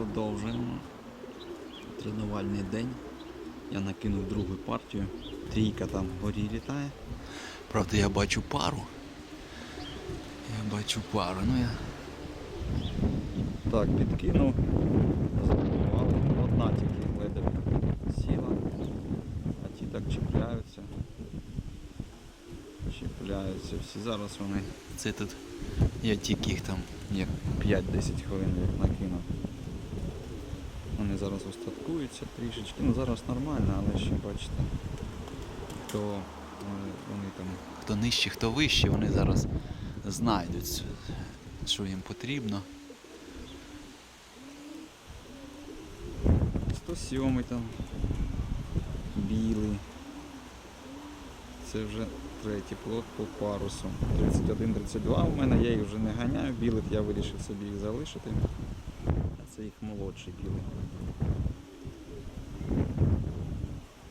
Продовжуємо. Тренувальний день. Я накинув другу партію. Трійка там вгорі літає. Правда, я бачу пару. Я бачу пару. Ну я. Так, підкинув. Забував. Одна тільки ледве сіла. А ті так чіпляються. Чіпляються всі. Зараз вони. Це тут. Я тільки їх там як 5-10 хвилин як накинув. Зараз остаткуються трішечки. Ну зараз нормально, але ще бачите, хто е, вони там. Хто нижче, хто вище, вони зараз знайдуть, що їм потрібно. 107 там. Білий. Це вже третій плод по парусу. 31-32 у мене, я їх вже не ганяю, білих я вирішив собі їх залишити. Це їх молодший білий.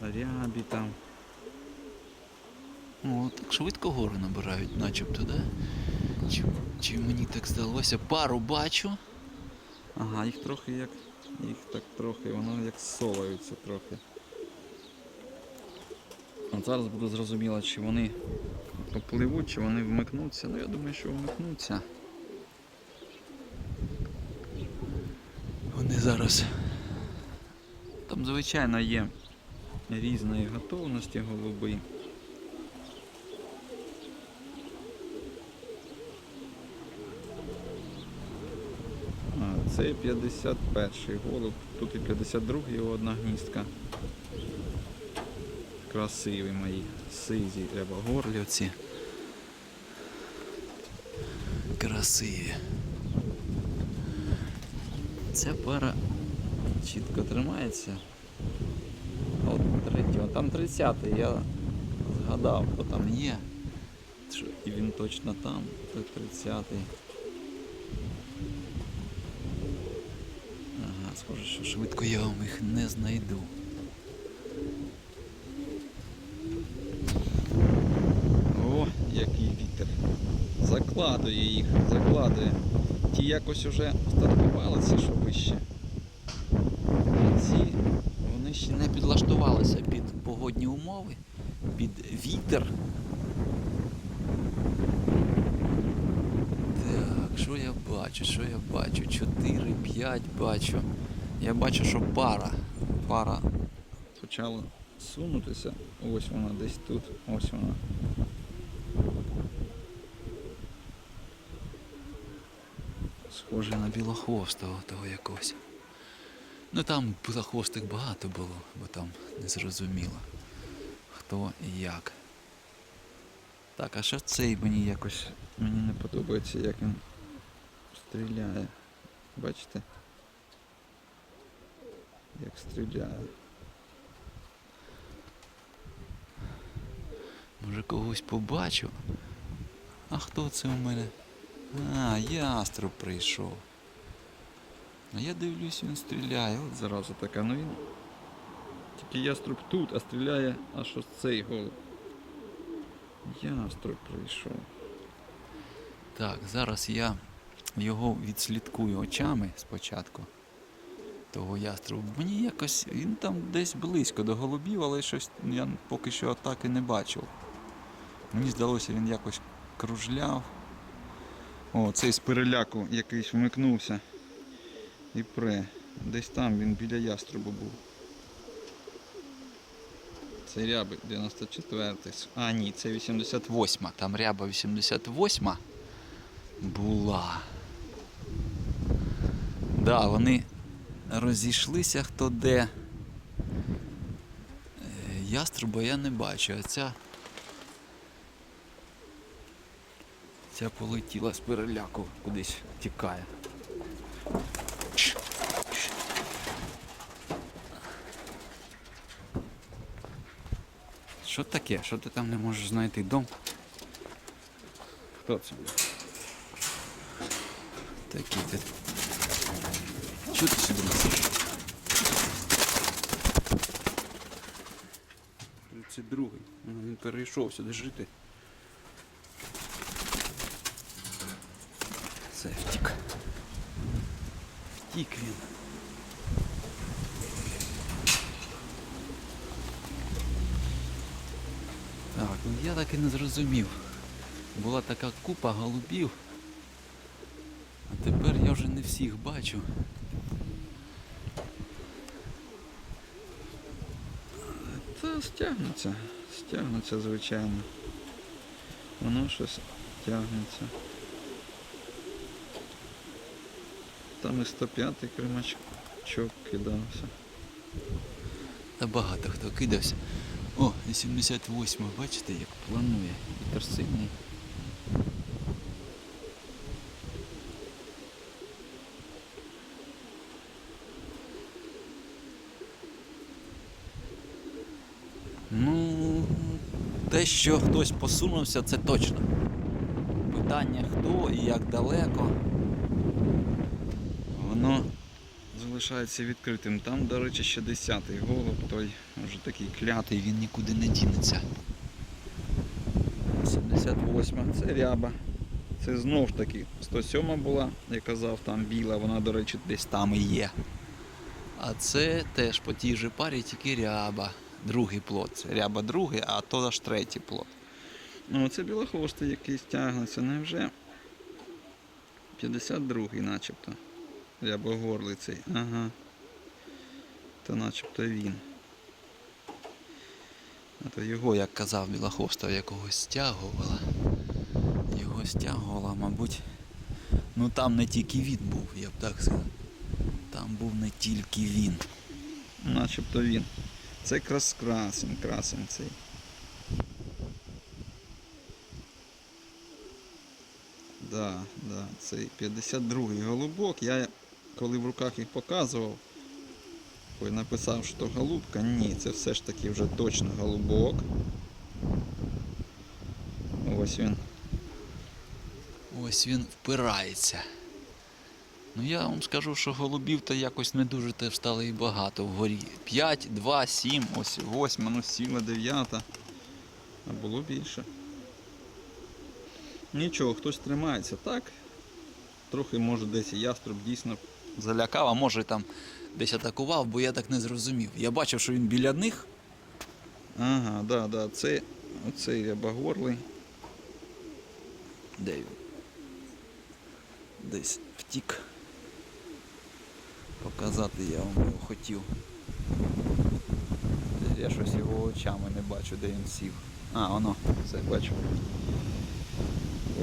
Рябі там. О, так швидко гори набирають, начебто, да? Чи, чи мені так здалося? Пару бачу. Ага, їх трохи як. Їх так трохи, воно як соваються трохи. От зараз буде зрозуміло, чи вони попливуть, чи вони вмикнуться. Ну я думаю, що вмикнуться. Вони зараз. Там, звичайно, є різної готовності голуби. А, це 51-й голуб, тут і 52-й одна гніздка. Красиві мої, сизі, треба горлі оці. Красиві. Ця пара чітко тримається. От третій, там 30-й, я згадав, хто там є. І він точно там, той 30-й. Ага, схоже, що швидко. Я вам їх не знайду. О, який вітер. Закладує їх, закладує. Ті якось уже остаткувалися, що вище. Ці, вони ще Не підлаштувалися під погодні умови, під вітер. Так, що я бачу? Що я бачу? 4, 5 бачу. Я бачу, що пара. пара почала сунутися. Ось вона десь тут, ось вона. Схоже на білохвостого того якогось. Ну там білохвостих багато було, бо там не зрозуміло, хто і як. Так, а що цей мені якось мені не подобається, як він стріляє. Бачите? Як стріляє. Може когось побачу. А хто це у мене? А, яструб прийшов. А я дивлюсь, він стріляє. От Зараза така, ну він. Тільки яструб тут, а стріляє аж ось цей голуб. Яструб прийшов. Так, зараз я його відслідкую очами спочатку. Того яструбу. Мені якось. Він там десь близько до голубів, але щось я поки що атаки не бачив. Мені здалося, він якось кружляв. О, цей з переляку якийсь вмикнувся. І пре. Десь там він біля яструбу був. Це ряби 94-й. А, ні, це 88. Там ряба 88 була. Да, вони розійшлися хто де. Е, Яструба я не бачу, а ця. Ця полетіла з переляку кудись тікає. Що таке? Що ти там не можеш знайти дом? Хто це? Такі ти. Що ти сюди несеш? 32-й. Ну, Він перейшов сюди жити. втік. Так, ну я так і не зрозумів. Була така купа голубів, а тепер я вже не всіх бачу. Та стягнеться, стягнеться, звичайно. Воно щось тягнеться. Там і 105 й кримачок кидався. Та багато хто кидався. О, 88, бачите, як планує. Вітер сильний. Ну, те, що хтось посунувся, це точно. Питання хто і як далеко. Воно залишається відкритим. Там, до речі, ще 10-й голуб, той вже такий клятий. Він нікуди не дінеться. 78 це ряба. Це знов таки 107 була, я казав, там біла, вона, до речі, десь там і є. А це теж по тій же парі, тільки ряба. Другий плод. Це ряба другий, а то аж третій плод. Ну, це білохвостий якийсь тягнеться, невже? 52-й начебто. Рябогорлий цей. Ага. То начебто він. А то його, як казав Білохвостов, якогось стягувала. Його стягувала, мабуть. Ну там не тільки він був, я б так сказав. Там був не тільки він. Начебто він. Це якраз красень, красень цей. Да, да, цей 52-й голубок. Я коли в руках їх показував, ой, написав, що голубка. Ні, це все ж таки вже точно голубок. Ось він. Ось він впирається. Ну я вам скажу, що голубів то якось не дуже теж стало і багато вгорі. 5, 2, 7, ось 8. ну сіла дев'ята. А було більше. Нічого, хтось тримається так. Трохи може десь і яструб дійсно залякав, а може там десь атакував, бо я так не зрозумів. Я бачив, що він біля них. Ага, да, да, це оцей рябогорлий. Де він? Десь втік. Показати я вам його хотів. Я щось його очами не бачу, де він сів. А, воно. Це бачу.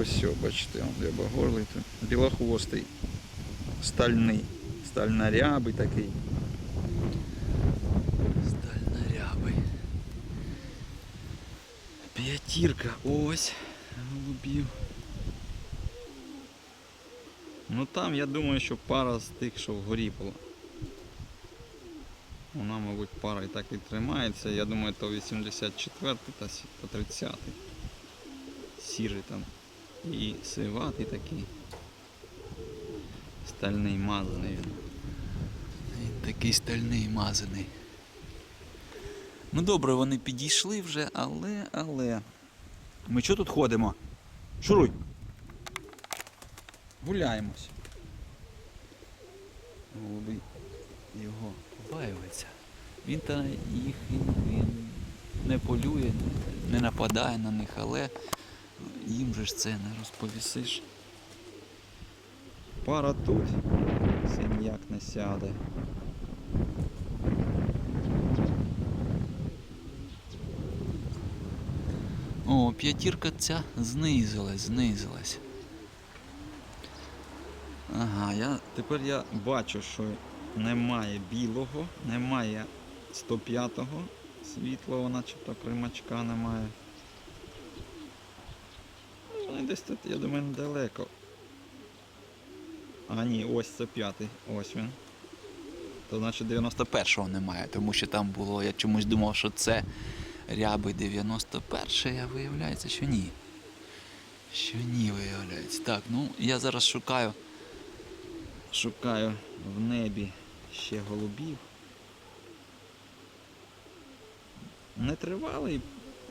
Ось все, бачите, он рябогорлий. тут. Білохвостий. Стальний. Стальнорябий такий. Стальнорябий. П'ятірка, ось. Голубів. Ну там я думаю, що пара з тих, що вгорі була. Вона, мабуть, пара і так і тримається. Я думаю, то 84 та сі- та 30. Сірий там. І сиватий такий. Стальний мазаний він. Він такий стальний мазаний. Ну добре, вони підійшли вже, але, але. Ми що тут ходимо? Шуруй! Гуляємось. Голуби його побаюються. Він та їх він не полює, не нападає на них, але їм же ж це не розповісиш. Пара тут. Це ніяк не сяде. О, п'ятірка ця знизилась, знизилась. Ага, я Тепер я бачу, що немає білого, немає 105-го світлого, начебто кримачка немає. Ну, Вони десь тут, я думаю, недалеко. А ні, ось це п'ятий, ось він. То значить 91-го немає, тому що там було, я чомусь думав, що це ряби 91 а виявляється, що ні. Що ні, виявляється. Так, ну я зараз шукаю. Шукаю в небі ще голубів. Не тривалий,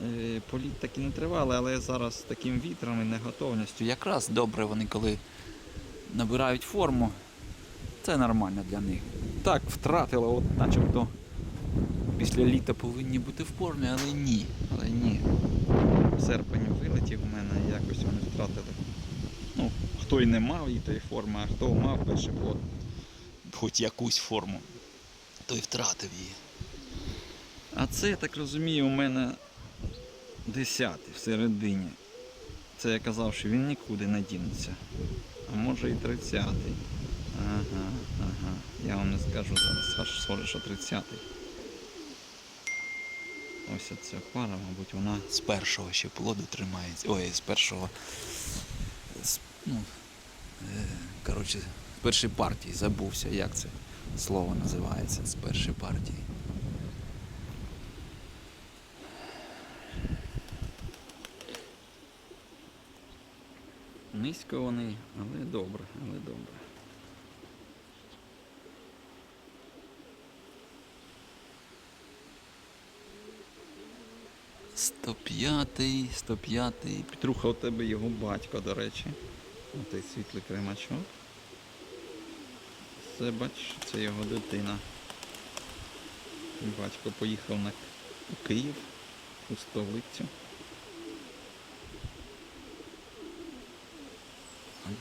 е, політ таки не тривалий, але зараз з таким вітром і неготовністю. Якраз добре вони, коли набирають форму. Це нормально для них. Так, втратила, от начебто після літа повинні бути в формі, але ні. Але ні. Серпень вилетів у мене якось вони втратили. Ну, хто й не мав і тої форми, а хто мав перший плод. Хоч якусь форму, той втратив її. А це, я так розумію, у мене 10 в середині. Це я казав, що він нікуди не дінеться. А може і 30. Ага, ага. Я вам не скажу зараз, аж схоже, що 30. Ось ця пара, мабуть, вона З першого ще плоду тримається. Ой, з першого. З, ну, е, коротше, з першої партії забувся, як це слово називається з першої партії. Низько вони, але добре, але добре. Сто п'ятий, сто п'ятий. Петруха, у тебе його батько, до речі. Отей світлий кремачок. Це бачиш, це його дитина. Батько поїхав на Київ, у столицю.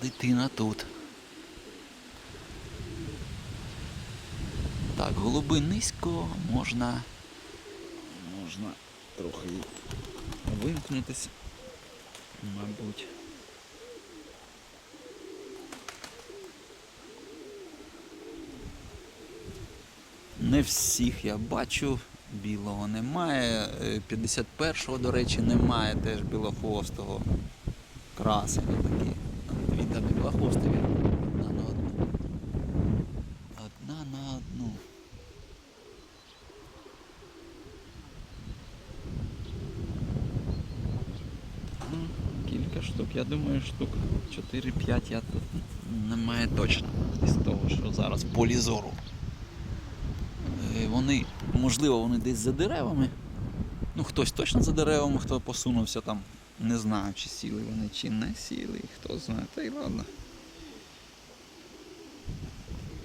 Дитина тут. Так, голуби низько, можна. Можна трохи вимкнутися, мабуть. Не всіх я бачу, білого немає. е, 51-го, до речі, немає теж білохвостого. Красені такі. Там білохвостові. Одна на одну. Одна на одну. Ну, Кілька штук. Я думаю, штук 4-5 я тут немає точно. З того, що зараз в полі зору. Е, Вони, можливо, вони десь за деревами. Ну, хтось точно за деревами, хто посунувся там. Не знаю, чи сіли вони, чи не сіли, хто знає. Та й ладно.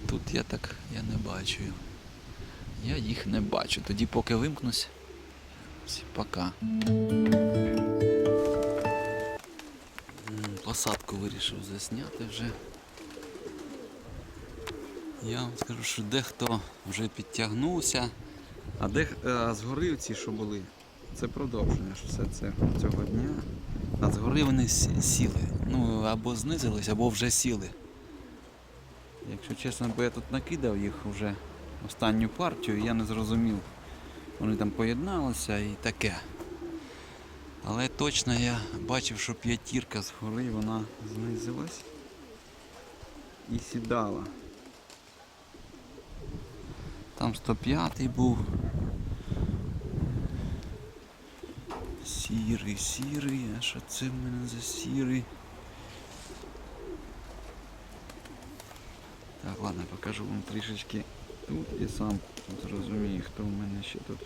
Тут я так я не бачу. Я їх не бачу. Тоді поки вимкнусь. Всі пока. Посадку вирішив засняти вже. Я вам скажу, що дехто вже підтягнувся. А де е, згори ці, що були? Це продовження ж все це цього дня. А згори вони сіли. Ну або знизились, або вже сіли. Якщо чесно, бо я тут накидав їх вже останню партію, я не зрозумів. Вони там поєдналися і Таке. Але точно я бачив, що п'ятірка згори вона знизилась і сідала. Там 105 був. Сірий, сірий, а що це в мене за сірий? Так, ладно, покажу вам трішечки тут і сам зрозумію, хто в мене ще тут.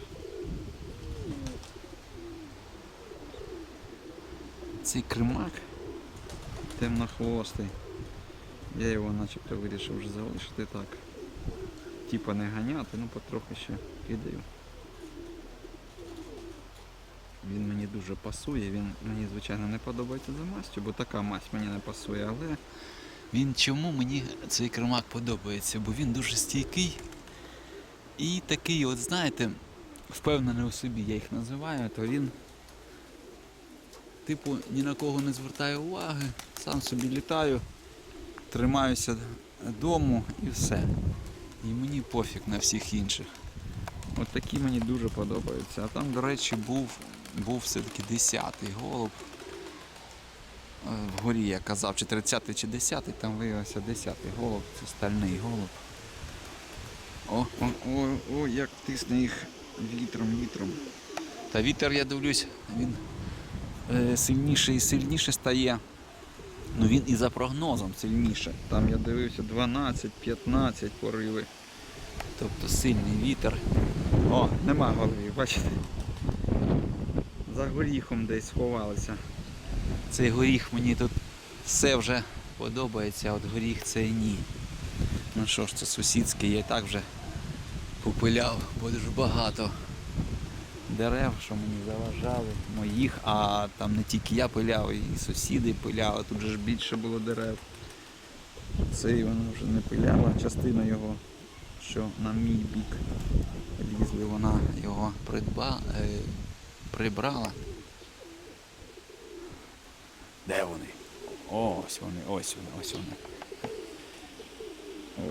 Цей кримак темнохвостий. Я його начебто вирішив вже залишити так. Типа не ганяти, ну потрохи ще кидаю. Він мені дуже пасує, він мені звичайно не подобається за мастю, бо така масть мені не пасує, але Він чому мені цей кремак подобається? Бо він дуже стійкий і такий, от знаєте, впевнений у собі, я їх називаю, то він, типу, ні на кого не звертає уваги, сам собі літаю, тримаюся дому і все. І мені пофіг на всіх інших. от такі мені дуже подобаються. А там, До речі, був, був все-таки 10-й голуб. Е, Вгорі я казав, чи 30-й, чи 10-й, там виявився 10-й голуб, це стальний голуб. О, о, о, о, як тисне їх вітром, вітром. Та вітер, я дивлюсь, він е, сильніше і сильніше стає. Ну він і за прогнозом сильніше. Там я дивився 12-15 пориви. Тобто сильний вітер. О, нема голови, бачите? За горіхом десь сховалися. Цей горіх мені тут все вже подобається, а от горіх цей ні. Ну що ж, це сусідський, я так вже попиляв, бо дуже багато дерев, що мені заважали, моїх, а там не тільки я пиляв, і сусіди пиляли, тут же ж більше було дерев. Цей вона вже не пиляла, частина його, що на мій бік лізли, вона його придба, е, прибрала. Де вони? Ось вони, ось вони, ось вони.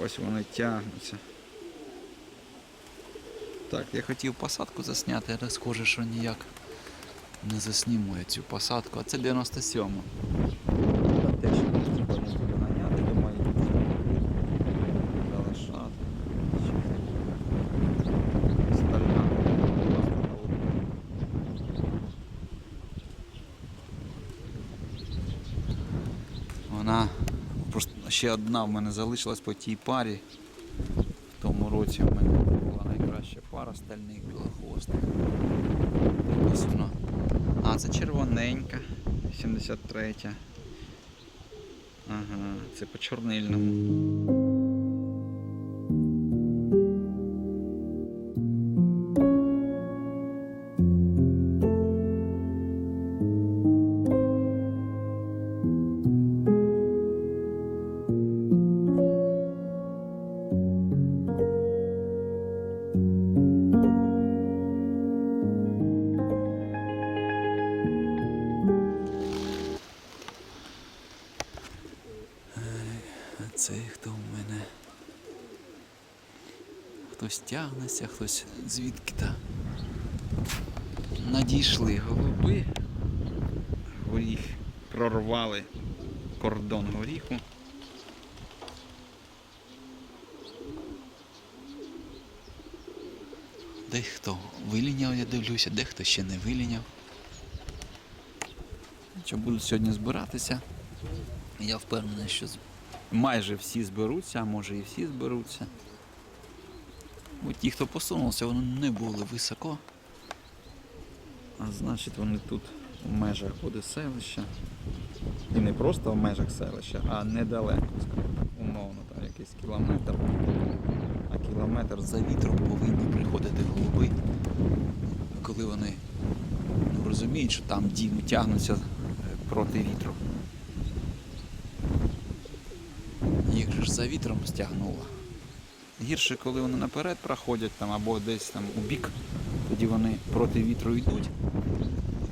Ось вони тягнуться. Так, я хотів посадку засняти, але схоже, що ніяк не засніму я цю посадку. А це 97. Там теж треба буде наняти, думаю, залишати. Стальна. Вона просто ще одна в мене залишилась по тій парі. В тому році в мене була найкраща пара стальних білохвостих. Ось воно. А, це червоненька, 73. Ага, це по чорнильному. Цей хто в мене? Хтось тягнеться, хтось звідки та надійшли голуби. Горіх прорвали кордон горіху. Дехто виліняв, я дивлюся, дехто ще не виліняв. Що будуть сьогодні збиратися. Я впевнений, що майже всі зберуться, а може і всі зберуться. Бо ті, хто посунувся, вони не були високо. А значить вони тут в межах буде селища. І не просто в межах селища, а недалеко, скажімо умовно, там якийсь кілометр. А кілометр За вітром повинні приходити голуби, коли вони ну, розуміють, що там дім тягнуться е, проти вітру. Їх же ж за вітром стягнуло. Гірше, коли вони наперед проходять там або десь там у бік, тоді вони проти вітру йдуть.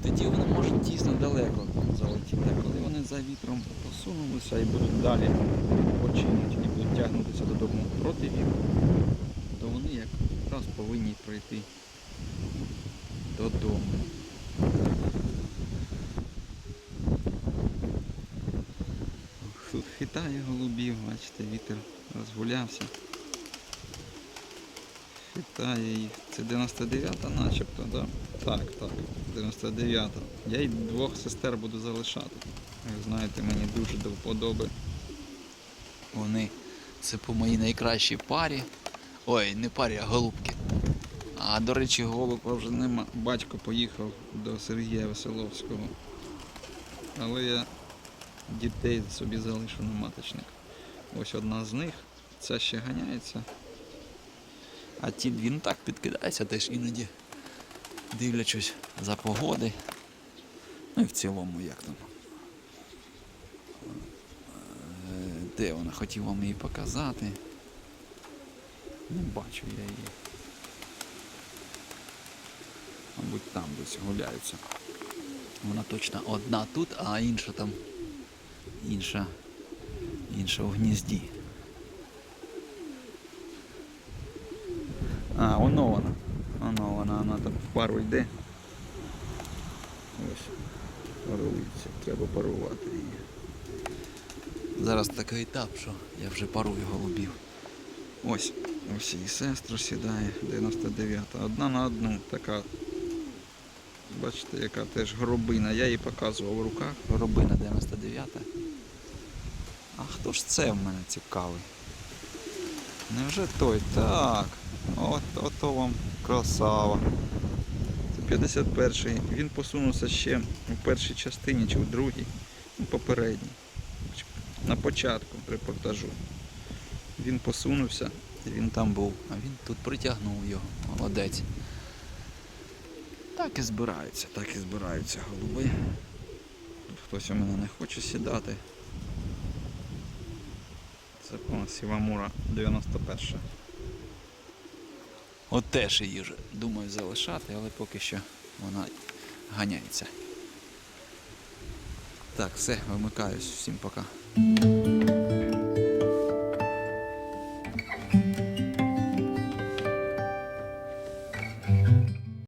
Тоді вони можуть дійсно далеко залетіти. А коли вони за вітром посунулися і будуть далі починять і будуть тягнутися додому проти вітру, то вони якраз повинні пройти додому. Тут голубів, бачите, вітер розгулявся. Хитає їх. Це 99-та начебто, да? Так, так, 99-та. Я й двох сестер буду залишати. Ви знаєте, мені дуже до вподоби. Вони це по моїй найкращій парі. Ой, не парі, а голубки. А до речі, Голуба вже нема. Батько поїхав до Сергія Веселовського. Але я дітей собі залишу на маточник. Ось одна з них. Ця ще ганяється. А ті дві ну так підкидаються теж іноді дивлячись за погоди. Ну і в цілому як там. Е, Де вона? Хотів вам її показати. Не бачу я її. Мабуть, там десь гуляються. Вона точно одна тут, а інша там інша, інша в гнізді. А, воно вона. Воно вона, вона там в пару йде. Ось. Парується. Треба парувати її. Зараз такий етап, що я вже парую голубів. Ось. Ось і сестра сідає, 99-та. Одна на одну така. Бачите, яка теж горобина. Я її показував в руках. Горобина 99. Хто ж це в мене цікавий? Невже той? Так. От, ото вам красава. Це 51-й. Він посунувся ще у першій частині чи в другій, ну, попередній. На початку репортажу. Він посунувся Він там був, а він тут притягнув його. Молодець. Так і збираються, так і збираються голуби. Хтось у мене не хоче сідати. Це у нас Сівамура 91. От теж її вже думаю залишати, але поки що вона ганяється. Так, все, вимикаюсь. Всім пока.